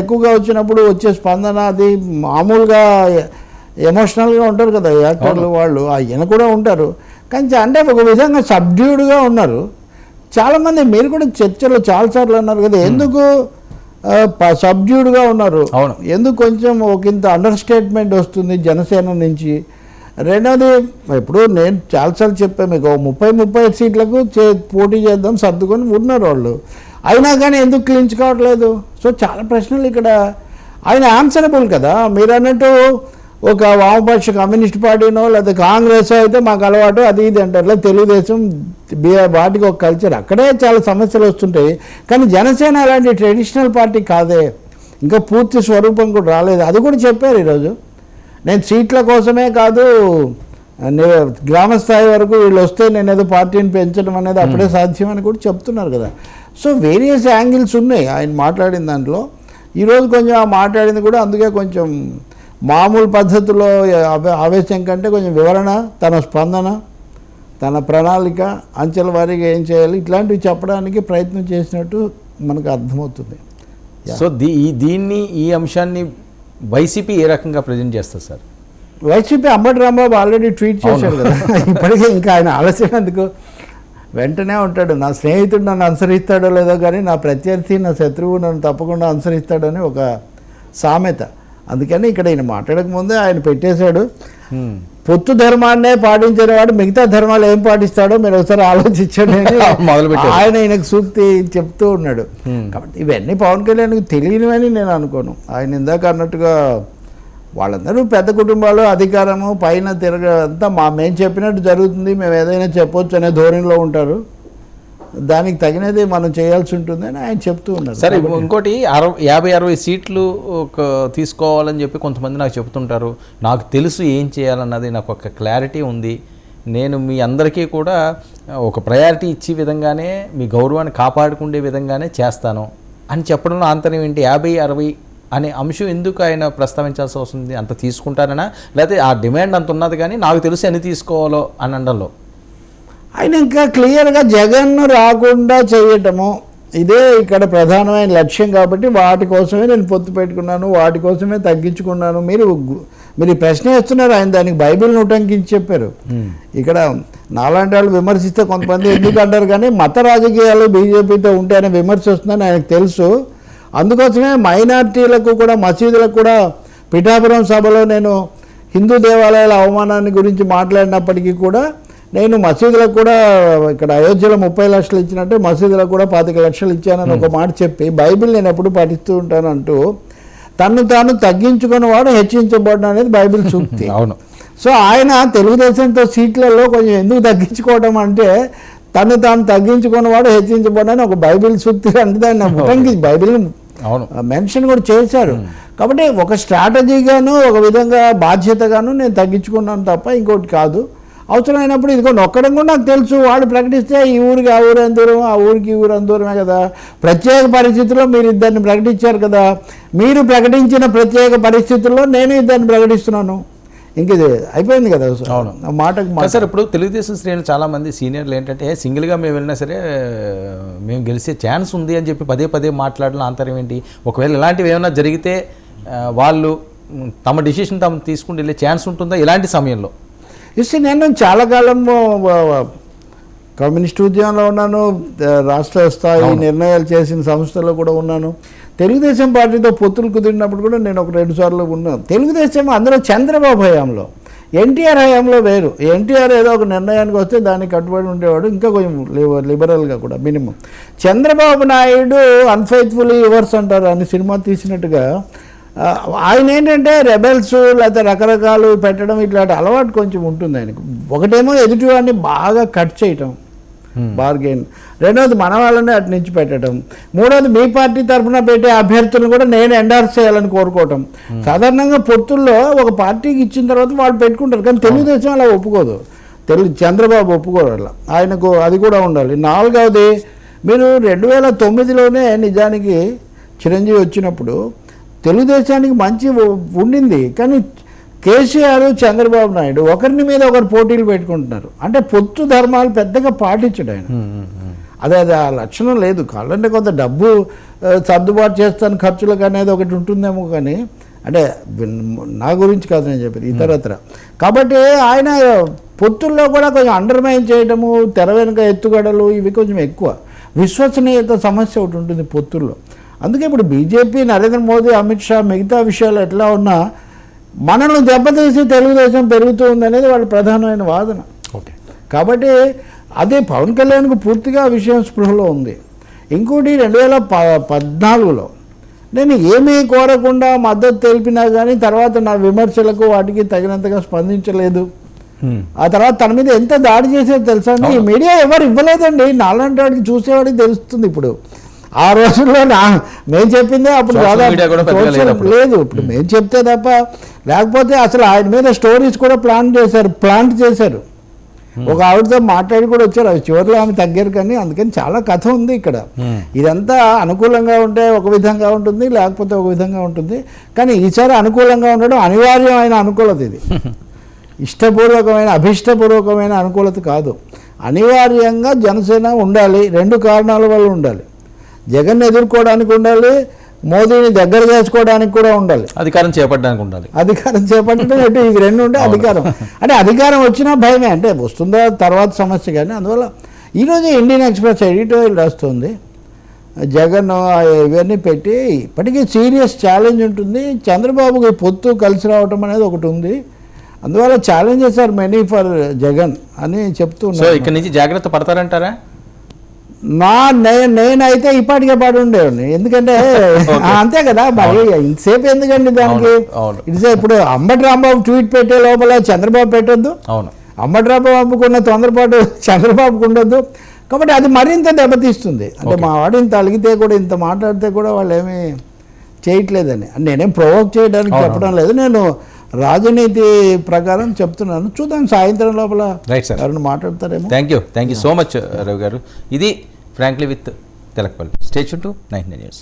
ఎక్కువగా వచ్చినప్పుడు వచ్చే స్పందన అది మామూలుగా ఎమోషనల్గా ఉంటారు కదా యాక్టర్లు వాళ్ళు ఆయన కూడా ఉంటారు. కానీ అంటే ఒక విధంగా సబ్డ్యూడ్గా ఉన్నారు. చాలామంది మీరు కూడా చర్చలో చాలాసార్లు అన్నారు కదా ఎందుకు సబ్డ్యూడ్గా ఉన్నారు? అవును. ఎందుకు కొంచెం ఒక ఇంత అండర్ స్టేట్మెంట్ వస్తుంది జనసేన నుంచి? రెండోది ఇప్పుడు నేను చాలాసార్లు చెప్పాను మీకు ముప్పై ముప్పై సీట్లకు చే పోటీ చేద్దాం సర్దుకొని ఉన్నారు వాళ్ళు. అయినా కానీ ఎందుకు క్లించ్ కావట్లేదు? సో చాలా ప్రశ్నలు ఇక్కడ. ఆయన ఆన్సరబుల్ కదా? మీరు అన్నట్టు ఒక వామపక్ష కమ్యూనిస్ట్ పార్టీనో లేదా కాంగ్రెస్ అయితే మాకు అలవాటు అది ఇది అంటారు. తెలుగుదేశం వాటికి ఒక కల్చర్ అక్కడే చాలా సమస్యలు వస్తుంటాయి. కానీ జనసేన అలాంటి ట్రెడిషనల్ పార్టీ కాదే. ఇంకా పూర్తి స్వరూపం కూడా రాలేదు. అది కూడా చెప్పారు ఈరోజు. నేను సీట్ల కోసమే కాదు గ్రామ స్థాయి వరకు వీళ్ళు వస్తే నేను ఏదో పార్టీని పెంచడం అనేది అప్పుడే సాధ్యం అని కూడా చెప్తున్నారు కదా. సో వేరియస్ యాంగిల్స్ ఉన్నాయి. ఆయన మాట్లాడిన దాంట్లో. ఈరోజు కొంచెం ఆ మాట్లాడింది కూడా అందుకే కొంచెం మామూలు పద్ధతిలో ఆవే- ఆవేశం కంటే కొంచెం వివరణ తన స్పందన తన ప్రణాళిక అంచెల వారీగా ఏం చేయాలి ఇట్లాంటివి చెప్పడానికి ప్రయత్నం చేసినట్టు మనకు అర్థమవుతుంది. సో దీ దీన్ని ఈ అంశాన్ని వైసీపీ ఏ రకంగా ప్రజెంట్ చేస్తారు sir? YCP Ambati Rambabu already tweet చేశాడు కదా. ఇప్పటికే ఇంకా ఆయన ఆలస్యం ఎందుకు? వెంటనే ఉంటాడు నా స్నేహితుడు నన్ను అనుసరిస్తాడో లేదో కానీ నా ప్రత్యర్థి నా శత్రువు నన్ను తప్పకుండా అనుసరిస్తాడని ఒక సామెత అందుకని ఇక్కడ ఈయన మాట్లాడక ముందే ఆయన పెట్టేశాడు. పొత్తు ధర్మాన్నే పాటించిన వాడు మిగతా ధర్మాలు ఏం పాటిస్తాడో మీరు ఒకసారి ఆలోచించండి. ఆయన ఈయనకు సూక్తి చెప్తూ ఉన్నాడు. కాబట్టి ఇవన్నీ పవన్ కళ్యాణ్కి తెలియనివని నేను అనుకోను ఆయన ఇందాక అన్నట్టుగా వాళ్ళందరూ పెద్ద కుటుంబాలు అధికారము పైన తిరగ అంతా మా మేము చెప్పినట్టు జరుగుతుంది. మేము ఏదైనా చెప్పొచ్చు అనే ధోరణిలో ఉంటారు. దానికి తగినది మనం చేయాల్సి ఉంటుందని ఆయన చెప్తూ ఉన్నారు. సరే ఇంకోటి అరవై యాభై అరవై సీట్లు ఒక తీసుకోవాలని చెప్పి కొంతమంది నాకు చెప్తుంటారు. నాకు తెలుసు ఏం చేయాలన్నది నాకు ఒక క్లారిటీ ఉంది. నేను మీ అందరికీ కూడా ఒక ప్రయారిటీ ఇచ్చే విధంగానే మీ గౌరవాన్ని కాపాడుకునే విధంగానే చేస్తాను. అని చెప్పడంలో ఆంతర్యం ఏంటి? యాభై అరవై అనే అంశం ఎందుకు ఆయన ప్రస్తావించాల్సి వస్తుంది? అంత తీసుకుంటారనా లేకపోతే ఆ డిమాండ్ అంత ఉన్నది కానీ నాకు తెలుసు ఎన్ని తీసుకోవాలో అని అనడంలో? ఆయన ఇంకా క్లియర్గా జగన్ను రాకుండా చేయటము ఇదే ఇక్కడ ప్రధానమైన లక్ష్యం కాబట్టి వాటి కోసమే నేను పొత్తు పెట్టుకున్నాను వాటి కోసమే తగ్గించుకున్నాను. మీరు మీరు ప్రశ్న వేస్తున్నారు ఆయన దానికి బైబిల్ని ఉటంకించి చెప్పారు. ఇక్కడ నాలాంటి వాళ్ళు విమర్శిస్తే కొంతమంది ఎందుకు అంటారు కానీ మత రాజకీయాలు బీజేపీతో ఉంటేనే విమర్శ వస్తుందని ఆయనకు తెలుసు. అందుకోసమే మైనార్టీలకు కూడా మసీదులకు కూడా పిఠాపురం సభలో నేను హిందూ దేవాలయాల అవమానాన్ని గురించి మాట్లాడినప్పటికీ కూడా నేను మసీదులకు కూడా ఇక్కడ అయోధ్యలో ముప్పై లక్షలు ఇచ్చినట్టే మసీదులకు కూడా పాతిక లక్షలు ఇచ్చానని ఒక మాట చెప్పి బైబిల్ నేను ఎప్పుడు పఠిస్తూ ఉంటానంటూ తను తాను తగ్గించుకున్నవాడు హెచ్చించబడడం అనేది బైబిల్ సూక్తి. అవును. సో ఆయన తెలుగుదేశంతో సీట్లలో కొంచెం ఎందుకు తగ్గించుకోవడం అంటే తను తాను తగ్గించుకున్నవాడు హెచ్చించబడని ఒక బైబిల్ సూక్తి అంటే దాన్ని ఉటంకి బైబిల్ మెన్షన్ కూడా చేశారు. కాబట్టి ఒక స్ట్రాటజీగాను ఒక విధంగా బాధ్యతగాను నేను తగ్గించుకున్నాను తప్ప ఇంకోటి కాదు. అవసరమైనప్పుడు ఇదిగో నొక్కడం కూడా నాకు తెలుసు. వాడు ప్రకటిస్తే ఈ ఊరికి ఆ ఊరు దూరం ఆ ఊరికి ఈ ఊరు దూరమే కదా. ప్రత్యేక పరిస్థితుల్లో మీరు ఇద్దరిని ప్రకటించారు కదా. మీరు ప్రకటించిన ప్రత్యేక పరిస్థితుల్లో నేను ఇద్దరిని ప్రకటిస్తున్నాను. ఇంక ఇది అయిపోయింది కదా. అవును. మాటకు మాట సార్ ఇప్పుడు తెలుగుదేశం శ్రేణులు చాలా మంది సీనియర్లు ఏంటంటే సింగిల్గా మేము వెళ్ళినా సరే మేము గెలిచే ఛాన్స్ ఉంది అని చెప్పి పదే పదే మాట్లాడడం ఆంతర్యం ఏంటి? ఒకవేళ ఇలాంటివి ఏమైనా జరిగితే వాళ్ళు తమ డిసిషన్ తాము తీసుకుని వెళ్ళే ఛాన్స్ ఉంటుందా ఇలాంటి సమయంలో? ఇస్తే నేను చాలా కాలం కమ్యూనిస్ట్ ఉద్యమంలో ఉన్నాను రాష్ట్ర స్థాయి నిర్ణయాలు చేసిన సంస్థలో కూడా ఉన్నాను. తెలుగుదేశం పార్టీతో పొత్తులు కుదిరినప్పుడు కూడా నేను ఒక రెండు సార్లు ఉన్నాను తెలుగుదేశం అందులో చంద్రబాబు హయాంలో ఎన్టీఆర్ హయాంలో వేరు. ఎన్టీఆర్ ఏదో ఒక నిర్ణయానికి వస్తే దానికి కట్టుబడి ఉండేవాడు ఇంకా కొంచెం లిబ- లిబరల్గా కూడా minimum. Chandrababu Naidu unfaithfully yours అంటారు అని సినిమా తీసినట్టుగా ఆయన ఏంటంటే రెబెల్స్ లేకపోతే రకరకాలు పెట్టడం ఇట్లాంటి అలవాటు కొంచెం ఉంటుంది ఆయనకు. ఒకటేమో ఎదుటివాడిని బాగా కట్ చేయటం. బార్గెన్ రెండోది మన వాళ్ళని అటు నుంచి పెట్టడం. మూడోది మీ పార్టీ తరఫున పెట్టే అభ్యర్థులను కూడా నేను ఎండార్స్ చేయాలని కోరుకోవటం. సాధారణంగా పొత్తుల్లో ఒక పార్టీకి ఇచ్చిన తర్వాత వాళ్ళు పెట్టుకుంటారు కానీ తెలుగుదేశం అలా ఒప్పుకోదు. తెలుగు చంద్రబాబు ఒప్పుకోరు ఆయనకు అది కూడా ఉండాలి. నాలుగవది మీరు రెండు వేల తొమ్మిదిలోనే నిజానికి చిరంజీవి వచ్చినప్పుడు తెలుగుదేశానికి మంచి ఉండింది. కానీ కేసీఆర్ చంద్రబాబు నాయుడు ఒకరిని మీద ఒకరు పోటీలు పెట్టుకుంటున్నారు. అంటే పొత్తు ధర్మాలు పెద్దగా పాటించడు ఆయన. అదే అదే ఆ లక్షణం లేదు. కావాలంటే కొంత డబ్బు సర్దుబాటు చేస్తాను ఖర్చులకు అనేది ఒకటి ఉంటుందేమో కానీ అంటే నా గురించి కాదు నేను చెప్పేది ఇతరత్ర. కాబట్టి ఆయన పొత్తుల్లో కూడా కొంచెం అండర్మైన్ చేయడము తెర వెనుక ఎత్తుగడలు ఇవి కొంచెం ఎక్కువ. విశ్వసనీయత సమస్య ఒకటి ఉంటుంది పొత్తుల్లో. అందుకే ఇప్పుడు బీజేపీ నరేంద్ర మోదీ అమిత్ షా మిగతా విషయాలు ఎట్లా ఉన్నా మనల్ని దెబ్బతీసి తెలుగుదేశం పెరుగుతూ ఉందనేది వాళ్ళ ప్రధానమైన వాదన. ఓకే. కాబట్టి అదే పవన్ కళ్యాణ్కు పూర్తిగా ఆ విషయం స్పృహలో ఉంది. ఇంకోటి రెండు వేల ప పద్నాలుగులో నేను ఏమీ కోరకుండా మద్దతు తెలిపినా కానీ తర్వాత నా విమర్శలకు వాటికి తగినంతగా స్పందించలేదు. ఆ తర్వాత తన మీద ఎంత దాడి చేసేది తెలుసా ఈ మీడియా ఎవరు ఇవ్వలేదండి. నాలాంటి వాడికి చూసేవాడికి తెలుస్తుంది ఇప్పుడు. ఆ రోజుల్లో నా మేము చెప్పిందే అప్పుడు లేదు ఇప్పుడు. మేము చెప్తే తప్ప లేకపోతే అసలు ఆయన మీద స్టోరీస్ కూడా ప్లాన్ చేశారు ప్లాంట్ చేశారు. ఒక ఆవిడతో మాట్లాడి కూడా వచ్చారు. అవి చివరిలో ఆమె తగ్గారు కానీ అందుకని చాలా కథ ఉంది ఇక్కడ. Hmm. ఇదంతా అనుకూలంగా ఉంటే ఒక విధంగా ఉంటుంది లేకపోతే ఒక విధంగా ఉంటుంది. కానీ ఈసారి అనుకూలంగా ఉండడం అనివార్యమైన అనుకూలత ఇది. ఇష్టపూర్వకమైన అభిష్టపూర్వకమైన అనుకూలత కాదు. అనివార్యంగా జనసేన ఉండాలి రెండు కారణాల వల్ల ఉండాలి. జగన్ ఎదుర్కోవడానికి ఉండాలి మోదీని దగ్గర చేసుకోవడానికి కూడా ఉండాలి. అధికారం చేపట్టడానికి ఉండాలి. అధికారం చేపట్టడం ఎటు? ఇవి రెండు ఉంటే అధికారం. అంటే అధికారం వచ్చినా భయమే. అంటే వస్తుందా తర్వాత సమస్య కానీ అందువల్ల ఈరోజు ఇండియన్ ఎక్స్ప్రెస్ ఎడిటోరియల్ రాస్తుంది. జగన్ ఇవన్నీ పెట్టి ఇప్పటికీ సీరియస్ ఛాలెంజ్ ఉంటుంది. చంద్రబాబుకి పొత్తు కలిసి రావటం అనేది ఒకటి ఉంది. అందువల్ల challenges are many for Jagan అని చెప్తూ సో ఇక్కడ నుంచి జాగ్రత్త పడతారంటారా? నా నే- నేనైతే ఇప్పటికే పడి ఉండేవాడిని ఎందుకంటే అంతే కదా మరి ఇంతసేపు ఎందుకండి దానికి. ఇట్స్ ఇప్పుడు అంబటి రాంబాబు ట్వీట్ పెట్టే లోపల చంద్రబాబు పెట్టొద్దు. అవును. అంబటి రాంబాబుకు ఉన్న తొందరపాటు చంద్రబాబుకు ఉండొద్దు. కాబట్టి అది మరింత దెబ్బతీస్తుంది. అంటే మా వాడు ఇంత అలిగితే కూడా ఇంత మాట్లాడితే కూడా వాళ్ళు ఏమీ చేయట్లేదని. నేనేం ప్రొవోక్ చేయడానికి. చెప్పడం లేదు. నేను రాజనీతి ప్రకారం చెప్తున్నాను. చూద్దాం సాయంత్రం లోపల రైట్ సార్ ఎవరైనా మాట్లాడతారేమో. Thank you thank you so much Ravi garu. ఇది frankly with Telakapalli station to nine news